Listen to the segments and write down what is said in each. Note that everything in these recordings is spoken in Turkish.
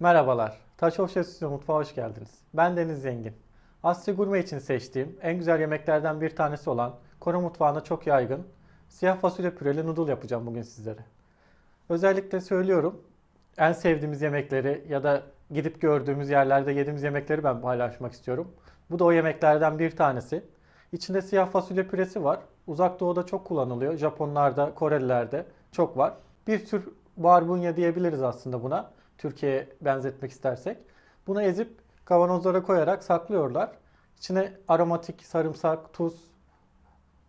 Merhabalar, Taş Of Şef Stüdyo Mutfağı hoş geldiniz. Ben Deniz Zengin. Asya Gurme için seçtiğim en güzel yemeklerden bir tanesi olan Kore mutfağında çok yaygın siyah fasulye püreli noodle yapacağım bugün sizlere. Özellikle söylüyorum, en sevdiğimiz yemekleri ya da gidip gördüğümüz yerlerde yediğimiz yemekleri ben paylaşmak istiyorum. Bu da o yemeklerden bir tanesi. İçinde siyah fasulye püresi var. Uzak Doğu'da çok kullanılıyor. Japonlarda, Korelilerde çok var. Bir tür barbunya diyebiliriz aslında buna. Türkiye'ye benzetmek istersek. Bunu ezip kavanozlara koyarak saklıyorlar. İçine aromatik, sarımsak, tuz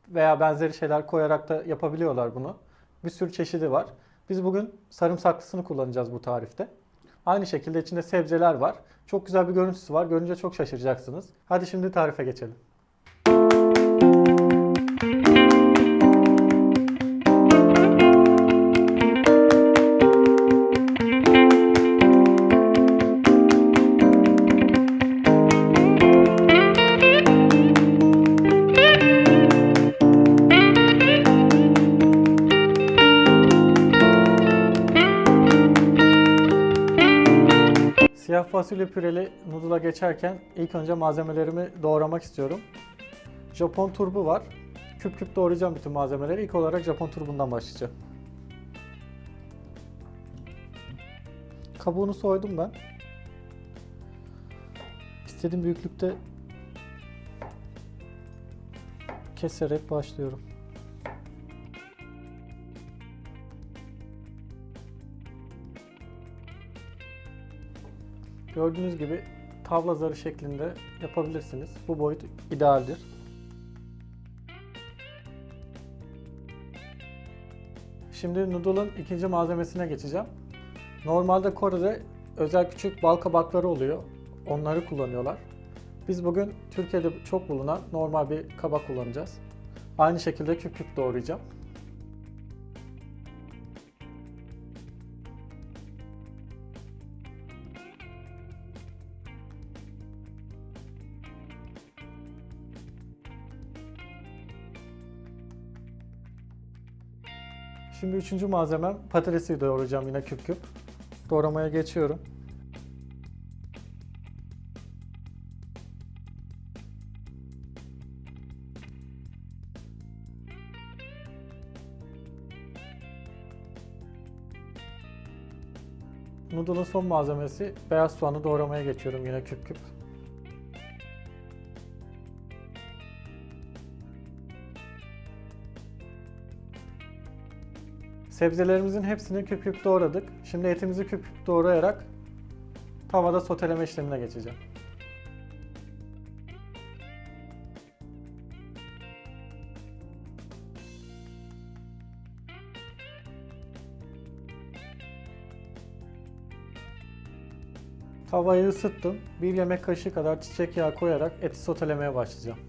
veya benzeri şeyler koyarak da yapabiliyorlar bunu. Bir sürü çeşidi var. Biz bugün sarımsaklısını kullanacağız bu tarifte. Aynı şekilde içinde sebzeler var. Çok güzel bir görüntüsü var. Görünce çok şaşıracaksınız. Hadi şimdi tarife geçelim. Fasulye püreli noodle'a geçerken ilk önce malzemelerimi doğramak istiyorum. Japon turbu var. Küp küp doğrayacağım bütün malzemeleri. İlk olarak Japon turbundan başlayacağım. Kabuğunu soydum ben. İstediğim büyüklükte keserek başlıyorum. Gördüğünüz gibi tavla zarı şeklinde yapabilirsiniz. Bu boyut idealdir. Şimdi noodle'ın ikinci malzemesine geçeceğim. Normalde Kore'de özel küçük bal kabakları oluyor. Onları kullanıyorlar. Biz bugün Türkiye'de çok bulunan normal bir kabak kullanacağız. Aynı şekilde küp küp doğrayacağım. Şimdi üçüncü malzemem patatesi doğrayacağım yine küp küp. Doğramaya geçiyorum. Noodle'ın son malzemesi beyaz soğanı doğramaya geçiyorum yine küp küp. Sebzelerimizin hepsini küp küp doğradık. Şimdi etimizi küp küp doğrayarak tavada soteleme işlemine geçeceğim. Tavayı ısıttım. Bir yemek kaşığı kadar çiçek yağı koyarak eti sotelemeye başlayacağım.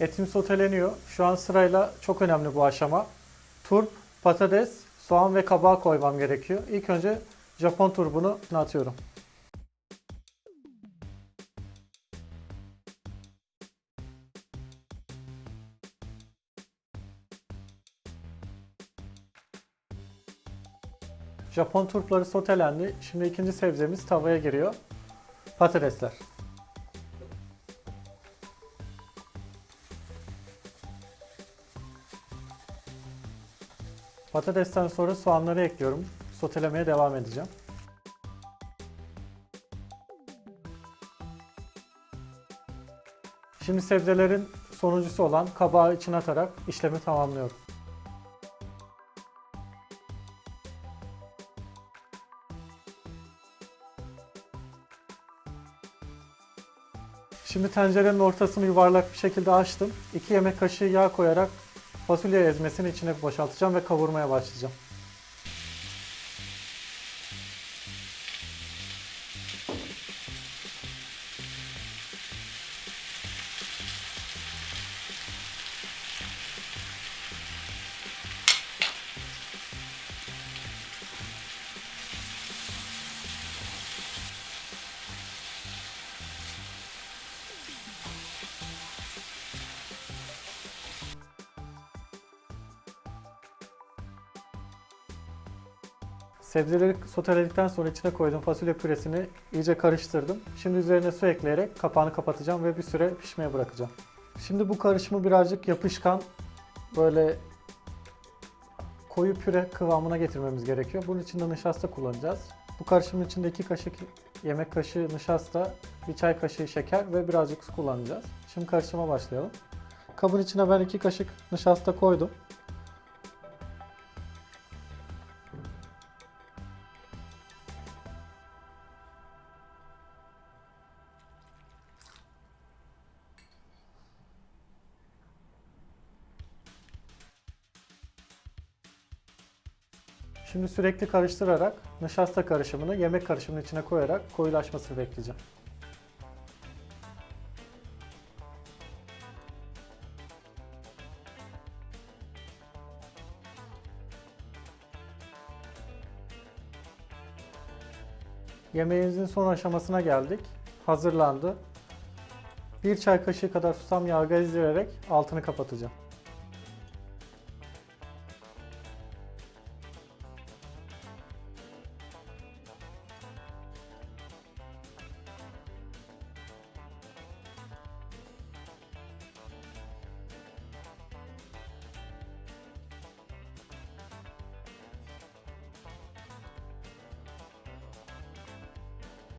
Etim soteleniyor. Şu an sırayla çok önemli bu aşama. Turp, patates, soğan ve kabağı koymam gerekiyor. İlk önce Japon turbunu atıyorum. Japon turpları sotelendi. Şimdi ikinci sebzemiz tavaya giriyor. Patatesler. Patatesten sonra soğanları ekliyorum. Sotelemeye devam edeceğim. Şimdi sebzelerin sonuncusu olan kabağı içine atarak işlemi tamamlıyorum. Şimdi tencerenin ortasını yuvarlak bir şekilde açtım. 2 yemek kaşığı yağ koyarak fasulye ezmesini içine boşaltacağım ve kavurmaya başlayacağım. Sebzeleri soteledikten sonra içine koyduğum fasulye püresini iyice karıştırdım. Şimdi üzerine su ekleyerek kapağını kapatacağım ve bir süre pişmeye bırakacağım. Şimdi bu karışımı birazcık yapışkan böyle koyu püre kıvamına getirmemiz gerekiyor. Bunun için de nişasta kullanacağız. Bu karışımın içinde 2 kaşık yemek kaşığı nişasta, bir çay kaşığı şeker ve birazcık su kullanacağız. Şimdi karışıma başlayalım. Kabın içine ben 2 kaşık nişasta koydum. Şimdi sürekli karıştırarak nişasta karışımını yemek karışımının içine koyarak koyulaşmasını bekleyeceğim. Yemeğimizin son aşamasına geldik. Hazırlandı. Bir çay kaşığı kadar susam yağı gezdirerek altını kapatacağım.